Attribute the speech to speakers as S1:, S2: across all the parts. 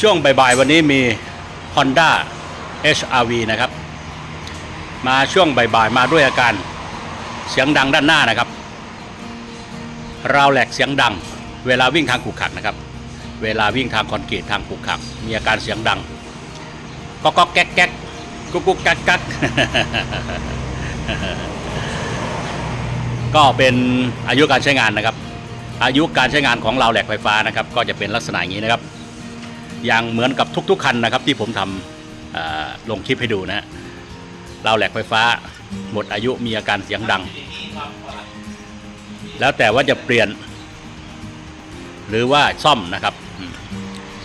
S1: ช่วงบ่ายๆวันนี้มี Honda HRV นะครับ มาช่วงบ่ายๆมาด้วยอาการเสียงดังด้านหน้านะครับ ราวแหลกเสียงดัง เวลาวิ่งทางขรุขระนะครับ เวลาวิ่งทางคอนกรีตทางขรุขระมีอาการเสียงดังก็ก็แก๊กแก๊กกุ๊กกุ๊กกักกักก็เป็นอายุการใช้งานนะครับ อายุการใช้งานของราวแหลกไฟฟ้านะครับ ก็จะเป็นลักษณะอย่างนี้นะครับ อย่างเหมือนกับทุกๆคันนะครับที่ผมทำลงคลิปให้ดูนะฮะราแหลกไฟฟ้า หมดอายุมีอาการเสียงดัง แล้วแต่ว่าจะเปลี่ยน หรือว่าซ่อมนะครับ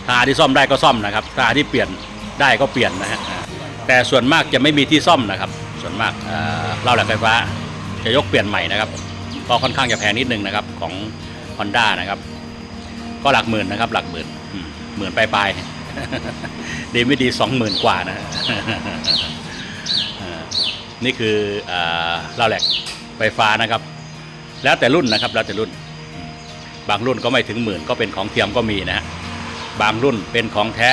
S1: ถ้าที่ซ่อมได้ก็ซ่อมนะครับถ้าที่เปลี่ยนได้ก็เปลี่ยนนะฮะแต่ส่วนมากจะไม่มีที่ซ่อมนะครับ ส่วนมากเราแหลกไฟฟ้า จะยกเปลี่ยนใหม่นะครับก็ค่อนข้างจะแพงนิดนึงนะครับของ Honda นะครับ ก็หลักหมื่นนะครับ หลักหมื่น หมื่นปลายๆดีไม่ดีสองหมื่นกว่านะนี่คือเล่าแหลกไฟฟ้านะครับ แล้วแต่รุ่นนะครับแล้วแต่รุ่น บางรุ่นก็ไม่ถึงหมื่นก็เป็นของเทียมก็มีนะฮะบางรุ่นเป็นของแท้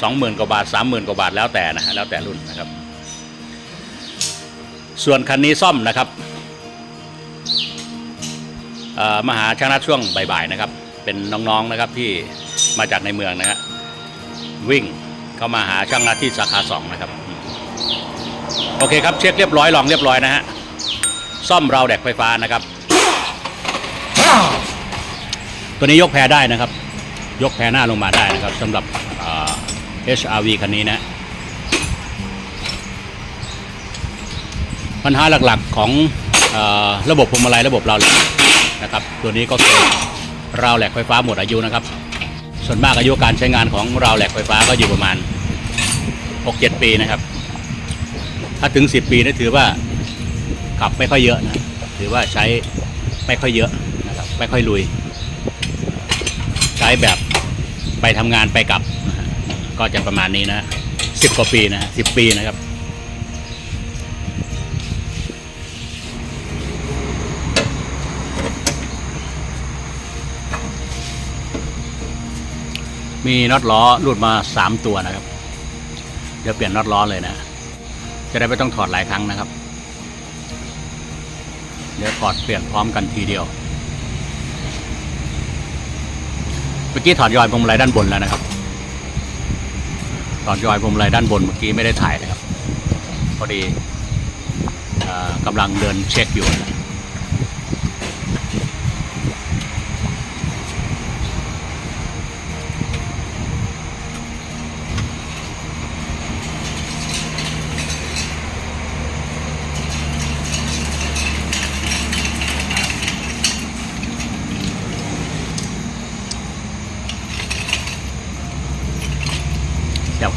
S1: สองหมื่นกว่าบาทสามหมื่นกว่าบาทแล้วแต่นะฮะแล้วแต่รุ่นนะครับ ส่วนคันนี้ซ่อมนะครับมาหาช่างนัดช่วงบ่ายๆนะครับ เป็นน้องๆนะครับที่มาจากในเมืองนะฮะวิ่งเข้ามาหาช่างนัดที่สาขาสองนะครับโอเคครับเช็คเรียบร้อยลองเรียบร้อยนะฮะซ่อมราวแดกไฟฟ้านะครับ ตัวนี้ยกแพรได้นะครับ ยกแพรหน้าลงมาได้นะครับสำหรับ HRV คันนี้นะปัญหาหลักๆของอระบบพวงมาลัยระบบเราวแหลกนะครับ ตัวนี้ก็คือ ราวแหลกไฟฟ้าหมดอายุนะครับ ส่วนมากอายุการใช้งานของราวแหลกไฟฟ้าก็อยู่ประมาณ 6-7 ปีนะครับ ถ้าถึง 10 ปีนี่ถือว่าขับไม่ค่อยเยอะนะถือว่าใช้ไม่ค่อยเยอะนะครับไม่ค่อยลุย ใช้แบบไปทำงานไปกลับ ก็จะประมาณนี้นะสิบกว่าปีนะสิบปีนะครับ มีน็อตล้อหลุดมาสามตัวนะครับ เดี๋ยวเปลี่ยนน็อตล้อเลยนะ จะได้ไม่ต้องถอดหลายครั้งนะครับ เดี๋ยวถอดเปลี่ยนพร้อมกันทีเดียว เมื่อกี้ถอดยอยพวงมาลัยด้านบนแล้วนะครับ ถอดยอยพวงมาลัยด้านบนเมื่อกี้ไม่ได้ถ่ายนะครับ พอดีอกำลังเดินเช็คอยู่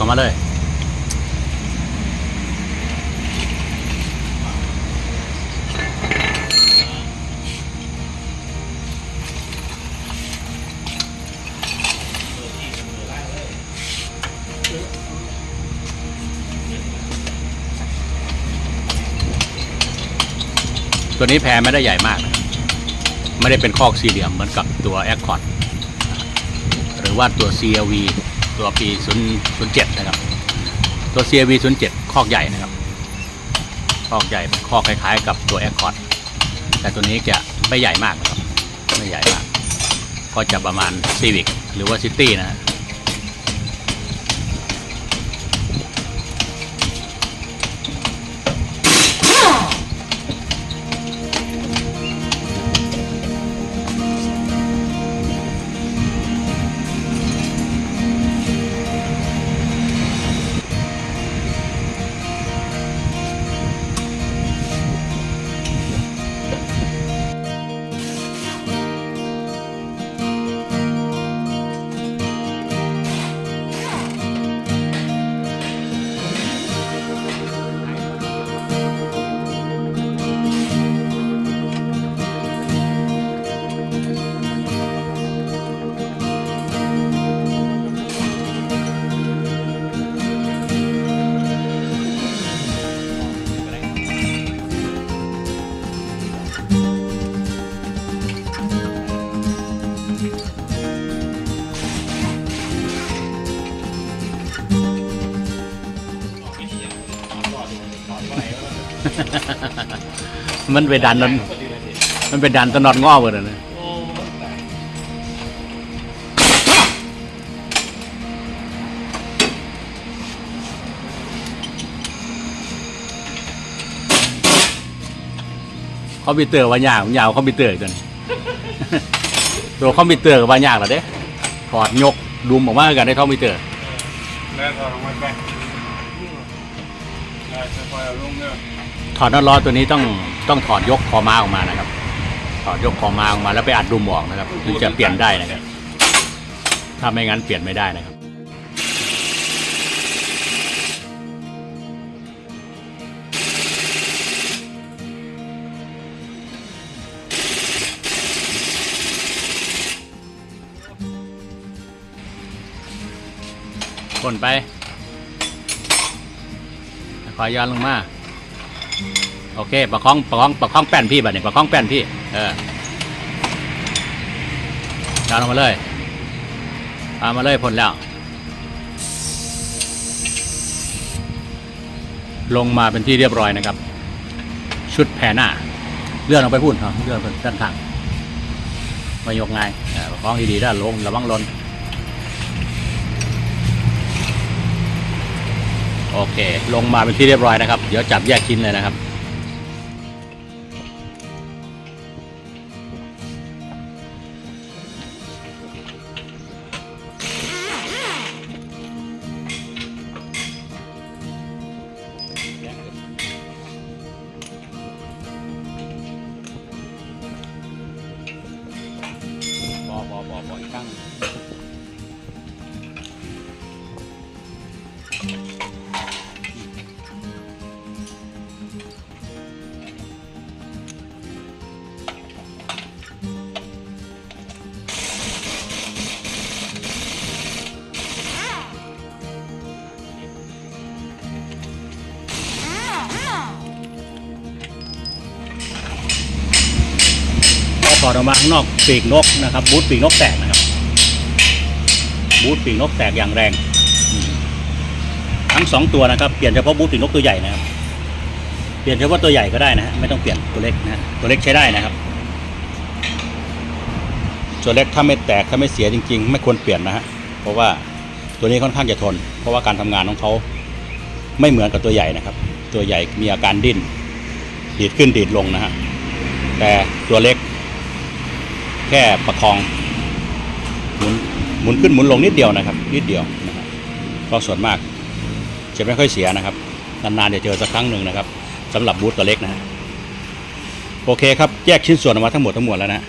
S1: นะเสียบเข้ามาเลย ตัวนี้แพรไม่ได้ใหญ่มาก ไม่ได้เป็นคอกสี่เหลี่ยมเหมือนกับตัวแอคคอร์ดหรือว่าตัว CLV ตัวปี007นะครับ ตัว CRV 07คอกใหญ่นะครับคอกใหญ่คอกคล้ายๆ กับตัว Accord แต่ตัวนี้จะไม่ใหญ่มากนะครับ ไม่ใหญ่มาก ก็จะประมาณ Civic หรือว่า City นะ มันไปดันมันมันไปดันตะนอดง้อเบิดอะนะ
S2: โอ้
S1: คอมพิวเตอร์ว่ายากมันยาวคอมพิวเตอร์อีกตัวนี้ตัวคอมพิวเตอร์ก็ว่ายากแล้วเด้ถอดยกดุมออกมากันได้คอมพิวเตอร์
S2: แล้วถอดออกมาไปได้จะปล่อยเอาลงเด้อ
S1: ถอดน็อตล้อตัวนี้ต้องต้องถอดยกคอม้าออกมานะครับ ถอดยกคอม้าออกมาแล้วไปอัดดุมออกนะครับถึงจะเปลี่ยนได้นะครับ ถ้าไม่งั้นเปลี่ยนไม่ได้นะครับคนไปคอยย้อนลงมา โอเคประคองประคองประคองแป้นพี่บัดนี้ประคองแป้นพี่ เออดาวลงมาเลยพามาเลยพ้นแล้ว ลงมาเป็นที่เรียบร้อยนะครับ ชุดแผ่หน้า เลื่อนลงไปพูดครับเลื่อนไปด้านข้างมายกไงายประคองดีๆด้านลงระวังลนโอเค ลงมาเป็นที่เรียบร้อยนะครับ เดี๋ยวจับแยกชิ้นเลยนะครับ ถอดออกมาข้างนอกปีกนกนะครับบูทปีกนกแตกนะครับบูทปีกนกแตกอย่างแรง ทั้งสองตัวนะครับเปลี่ยนเฉพาะบูทปีกนกตัวใหญ่นะครับเปลี่ยนเฉพาะตัวใหญ่ก็ได้นะฮะไม่ต้องเปลี่ยนตัวเล็กนะฮะตัวเล็กใช้ได้นะครับตัวเล็กถ้าไม่แตกถ้าไม่เสียจริง ๆ ไม่ควรเปลี่ยนนะฮะเพราะว่าตัวนี้ค่อนข้างจะทน เพราะว่าการทำงานของเขาไม่เหมือนกับตัวใหญ่นะครับ ตัวใหญ่มีอาการดิ้นดีดขึ้นดีดลงนะฮะแต่ตัวเล็ก แค่ประคองหมุนหมุนขึ้นหมุนลงนิดเดียวนะครับ นิดเดียวนะครับก็ส่วนมากจะไม่ค่อยเสียนะครับนานๆจะเจอสักครั้งหนึ่งนะครับสำหรับบูธตัวเล็กนะฮะโอเคครับแยกชิ้นส่วนออกมาทั้งหมดทั้งมวลแล้วนะ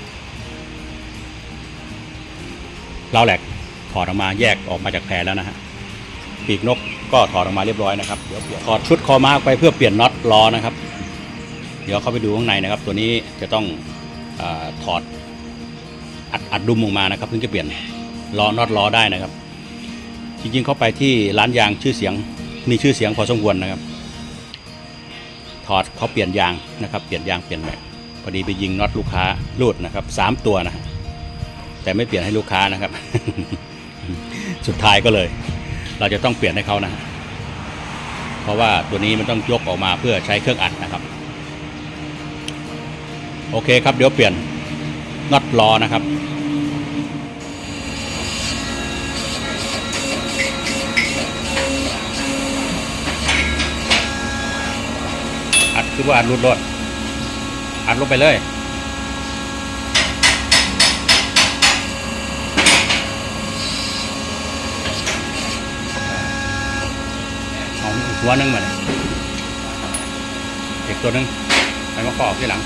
S1: เราแหลกถอดออกมาแยกออกมาจากแพรแล้วนะฮะปีกนกก็ถอดออกมาเรียบร้อยนะครับเดี๋ยวเปลี่ยนถอดชุดคอมาร์ไปเพื่อเปลี่ยนน็อตล้อนะครับ เดี๋ยวเข้าไปดูข้างในนะครับ ตัวนี้จะต้องอถอด อัดอัดดุมออกมานะครับถึงจะเปลี่ยนล้อน็อตล้อได้นะครับ จริงๆเข้าไปที่ร้านยางชื่อเสียงมีชื่อเสียงพอสมควรนะครับ ถอดเขาเปลี่ยนยางนะครับ เปลี่ยนยางเปลี่ยนแม็กพอดีไปยิงน็อตลูกค้ารูดนะครับสามตัวนะแต่ไม่เปลี่ยนให้ลูกค้านะครับ สุดท้ายก็เลย เราจะต้องเปลี่ยนให้เขานะเพราะว่าตัวนี้มันต้องยกออกมาเพื่อใช้เครื่องอัดนะครับ โอเคครับเดี๋ยวเปลี่ยน น็อตล้อนะครับ อัดคือว่าอัดรุดรถอัดลงไปเลยเอาหัวหนึงมาเลยอีกตัวหนึงไปมาประกอบที่หลัง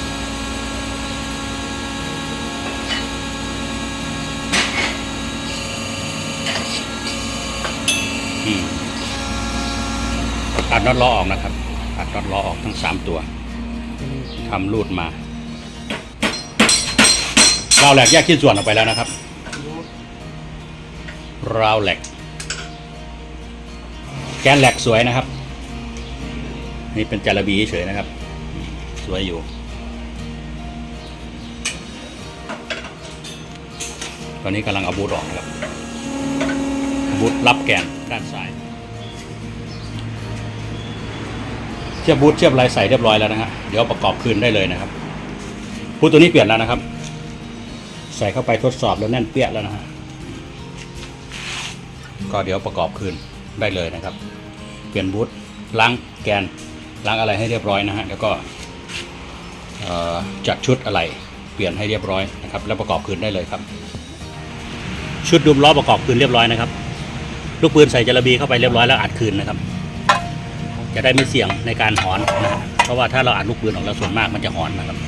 S1: อืมอัดน็อตล้อออกนะครับอัดน็อตล้อออกทั้งสามตัวทำรูดมา ราวแหลกแยกชิ้นส่วนออกไปแล้วนะครับ ราวแหลก แกนแหลกสวยนะครับ นี่เป็นจาระบีเฉยนะครับ สวยอยู่ตอนนี้กำลังเอาบูทออกนะครับ บูทรับแกนด้านซ้ายททียบบูทเทียบลายใส่เรียบร้อยแล้วนะฮะเดี๋ยวประกอบคืนได้เลยนะครับบูทตัวนี้เปลี่ยนแล้วนะครับ ใส่เข้าไปทดสอบแล้วแน่นเปี้ยแล้วนะฮะก็เดี๋ยวประกอบคืนได้เลยนะครับ เปลี่ยนบูทล้างแกนล้างอะไรให้เรียบร้อยนะฮะแล้วก็จัดชุดอะไรเปลี่ยนให้เรียบร้อยนะครับ แล้วประกอบคืนได้เลยครับ ชุดดุมล้อประกอบคืนเรียบร้อยนะครับ ลูกปืนใส่จระบีเข้าไปเรียบร้อยแล้วอัดคืนนะครับ จะได้ไม่เสี่ยงในการหอนนะเพราะว่าถ้าเราอัดลูกปืนออกแล้วส่วนมากมันจะหอนนะครับ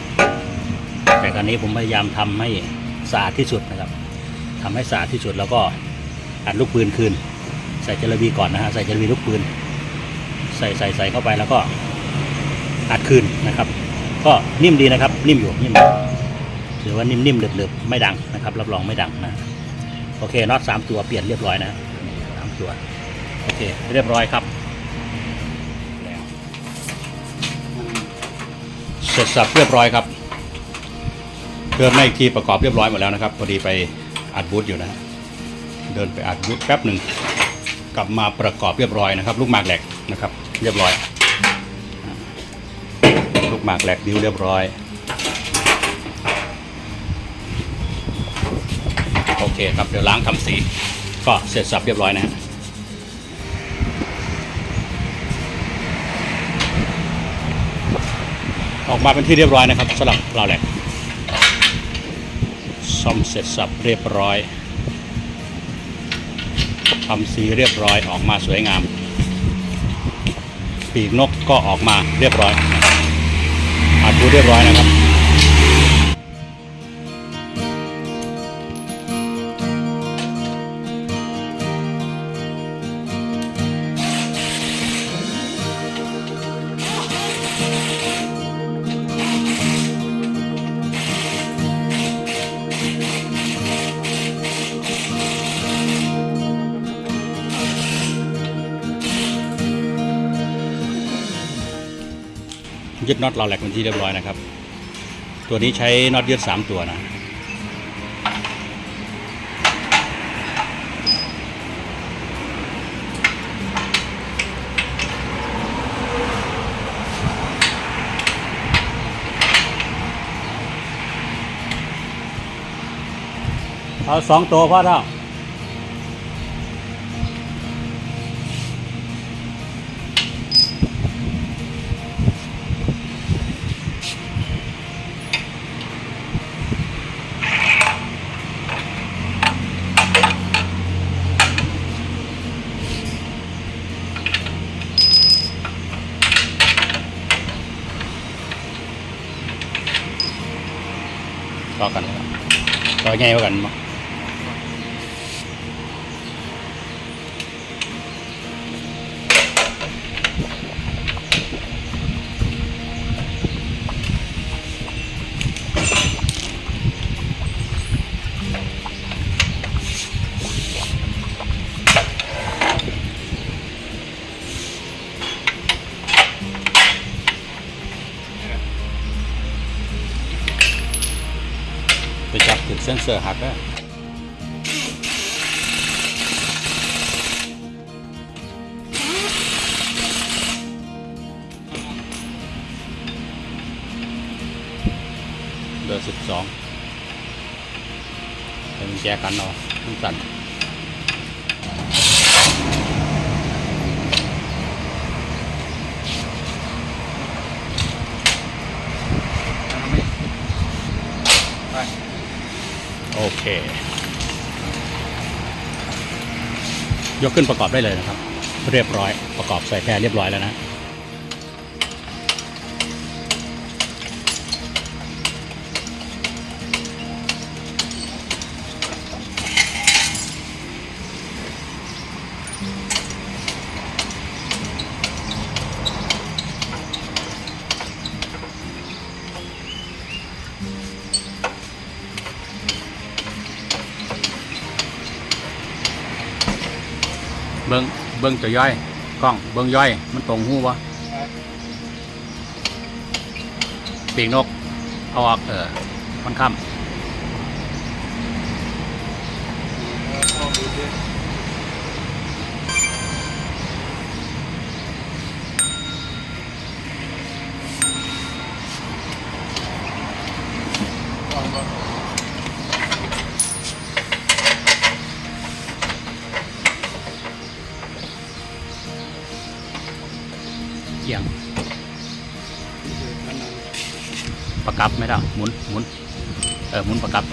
S1: แต่ครั้นี้ผมพยายามทำให้สะอาดที่สุดนะครับทำให้สะอาดที่สุดแล้วก็อัดลูกปืนคืน ใส่จระบีก่อนนะฮะใส่จระบีลูกปืน ใส่ใส่ใส่เข้าไปแล้วก็อัดคืนนะครับ ก็นิ่มดีนะครับ นิ่มอยู่นิ่มอยู่ถือว่านิ่มๆเหลือบๆไม่ดังนะครับ รับรองไม่ดังนะโอเคน็อตสามตัวเปลี่ยนเรียบร้อยนะัวโอเคเรียบร้อยครับแล้วเสร็จสับเรียบร้อยครับเดินมาอีกทีประกอบเรียบร้อยหมดแล้วนะครับพอดีไปอัดบูธอยู่นะฮะเดินไปอัดบูธแป๊บหนึ่งกลับมาประกอบเรียบร้อยนะครับ ลูกหมากแหลกนะครับ เรียบร้อย ลูกหมากแหลกดิ้วเรียบร้อยโอเคครับเดี๋ยวล้างทำสี ก็เสร็จสับเรียบร้อยนะฮะ ออกมาเป็นที่เรียบร้อยนะครับสำหรับเราแหลกซ่อมเสร็จสับเรียบร้อยทำสีเรียบร้อยออกมาสวยงาม ปีกนกก็ออกมาเรียบร้อยอาดูเรียบร้อยนะครับ ยึดน็อตเราแหลกเป็นที่เรียบร้อยนะครับ ตัวนี้ใช้น็อตยึด 3 ตัวนะเอาสองตัวพ่อเท่า ต่อง่ายก เสือหักแล้วเบอร์สิบสองเป็นแจกันเนาะทั้งสั่น
S2: ไป
S1: โอ เค ยกขึ้นประกอบได้เลยนะครับ เรียบร้อยประกอบใส่แพรเรียบร้อยแล้วนะ เบิ้งเบิ้งตัวย่อยกล้องเบิ้งย่อย มันตรงหูวะปีกนกเอาออกเออมันค่
S2: ล
S1: ไม่ได้หมุนหมุนเออหมุนประกับ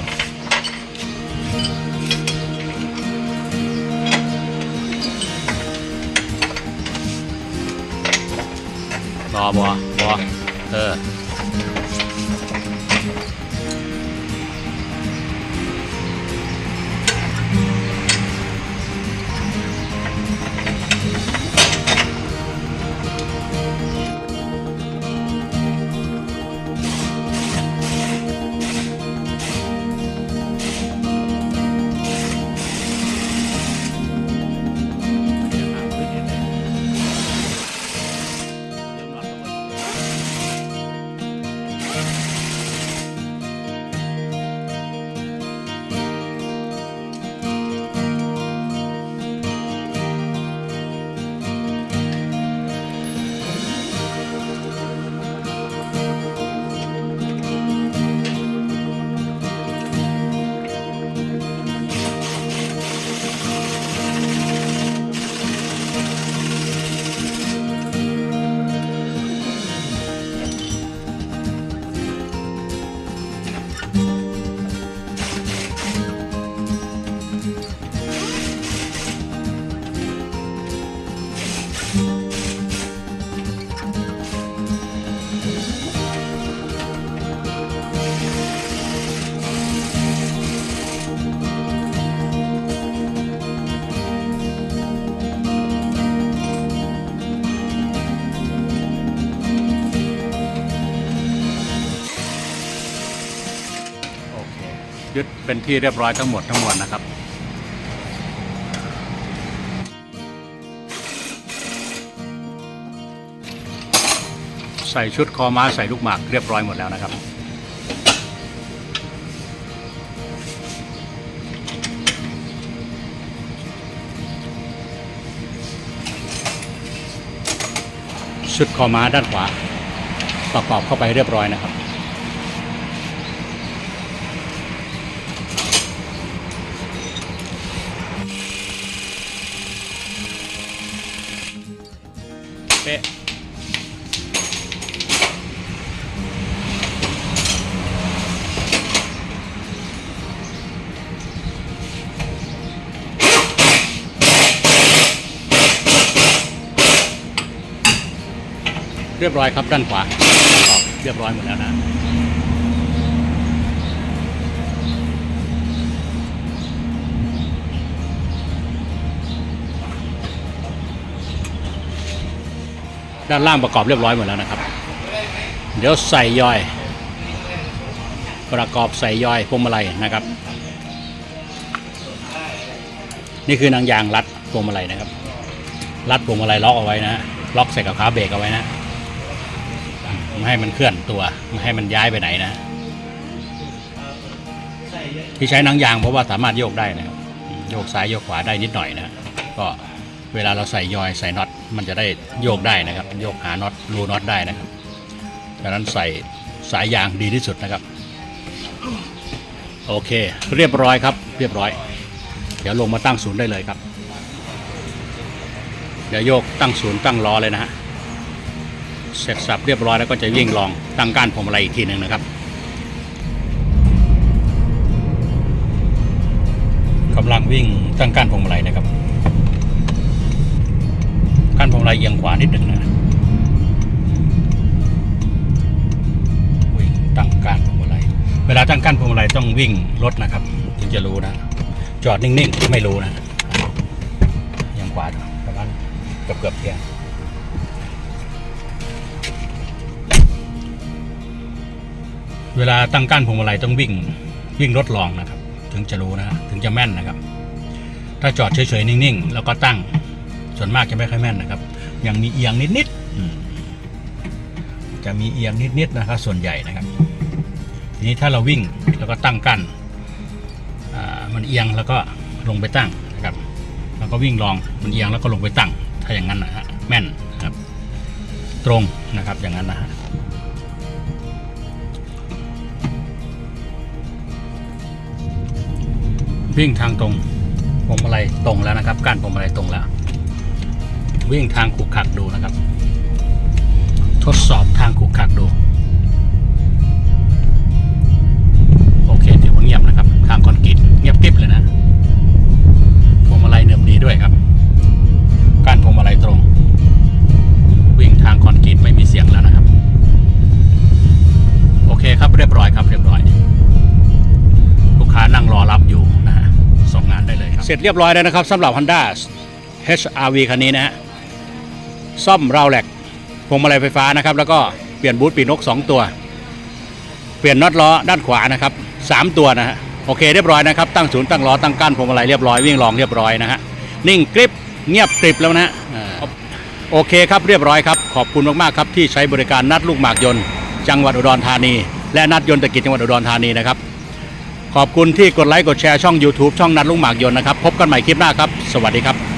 S1: รอบอบอเออโอ เป็นที่เรียบร้อยทั้งหมดทั้งมวลนะครับ ใส่ชุดคอม้าใส่ลูกหมากเรียบร้อยหมดแล้วนะครับชุดคอม้าด้านขวาประกอบเข้าไปเรียบร้อยนะครับ รียบร้อยครับด้านขวาออกเรียบร้อยหมดแล้วนะด้านล่างประกอบเรียบร้อยหมดแล้วนะครับ เดี๋ยวใส่ย่อย ประกอบใส่ย่อยพวงมาลัยนะครับ นี่คือนางยางรัดพวงมาลัยนะครับ รัดพวงมาลัยล็อกเอาไว้นะฮะล็อกใส่กับขาเบรกเอาไว้นะ ไม่ให้มันเคลื่อนตัว ไม่ให้มันย้ายไปไหนนะ ที่ใช้นางยางเพราะว่าสามารถโยกได้นะครับโยกซ้ายโยกขวาได้นิดหน่อยนะก็เวลาเราใส่ยอยใส่น็อตมันจะได้โยกได้นะครับ โยกหาน็อตรูน็อตได้นะครับดังนั้นใส่สายยางดีที่สุดนะครับ โอเค เรียบร้อยครับ เรียบร้อย เดี๋ยวลงมาตั้งศูนย์ได้เลยครับ เดี๋ยวโยกตั้งศูนย์ตั้งล้อเลยนะฮะ เสร็จสับเรียบร้อยแล้วก็จะวิ่งลองตั้งก้านพวงมาลัยอีกทีหนึ่งนะครับกำลังวิ่งตั้งก้านพวงมาลัยนะครับก้านพวงมาลัยเอียงขวานิดหนึ่งนะวิ่งตั้งก้านพวงมาลัยเวลาตั้งก้านพวงมาลัยต้องวิ่งรถนะครับถึงจะรู้นะ จอดนิ่งๆไม่รู้นะเอียงขวาประมาณเกือบเกือบๆเที่ยง เวลาตั้งก้านพวงมาลัยต้องวิ่งวิ่งรถลองนะครับ ถึงจะรู้นะถึงจะแม่นนะครับ ถ้าจอดเฉยๆนิ่งๆ แล้วก็ตั้งส่วนมากจะไม่ค่อยแม่นนะครับ ยังมีเอียงนิดๆจะมีเอียงนิดๆนะครับ ส่วนใหญ่นะครับ ทีนี้ถ้าเราวิ่งแล้วก็ตั้งกั้นมันเอียงแล้วก็ลงไปตั้งนะครับ แล้วก็วิ่งลองมันเอียงแล้วก็ลงไปตั้ง ถ้าอย่างนั้นนะฮะแม่นนะครับ ตรงนะครับอย่างนั้นนะฮะ วิ่งทางตรงพผมอะไรตรงแล้วนะครับการพผมอะไรตรงแล้ว วิ่งทางขูกขัดดูนะครับ ทดสอบทางขูกขัดดู โอเคถือว่าเงียบนะครับ ทางคอนกรีตเงียบกริบเลยนะพผมอะไรเนิบดีด้วยครับ การพผมอะไรตรง วิ่งทางคอนกรีตไม่มีเสียงแล้วนะครับ โอเคครับเรียบร้อยครับเรียบร้อย ลูกค้านั่งรอรับอยู่ สร็จเรียบร้อยแล้วนะครับสำหรับ Honda HRV คันนี้นะฮะซ่อมราวแหลกพวงมาลัยไฟฟ้านะครับ แล้วก็เปลี่ยนบูทปีกนก 2 ตัว เปลี่ยนน็อตล้อด้านขวานะครับ 3 ตัวนะฮะโอเคเรียบร้อยนะครับ ตั้งศูนย์ตั้งล้อตั้งก้านพวงมาลัยเรียบร้อยวิ่งลองเรียบร้อยนะฮะนิ่งกริบเงียบกริบแล้วนะฮะโอเคครับเรียบร้อยครับ ขอบคุณมากๆครับที่ใช้บริการนัดลูกหมากยนต์ จังหวัดอุดรธานี และนัดยนต์ตะกิจจังหวัดอุดรธานีนะครับ ขอบคุณที่กดไลค์กดแชร์ช่อง YouTube ช่องนัดลุงหมากยนนะครับ พบกันใหม่คลิปหน้าครับ สวัสดีครับ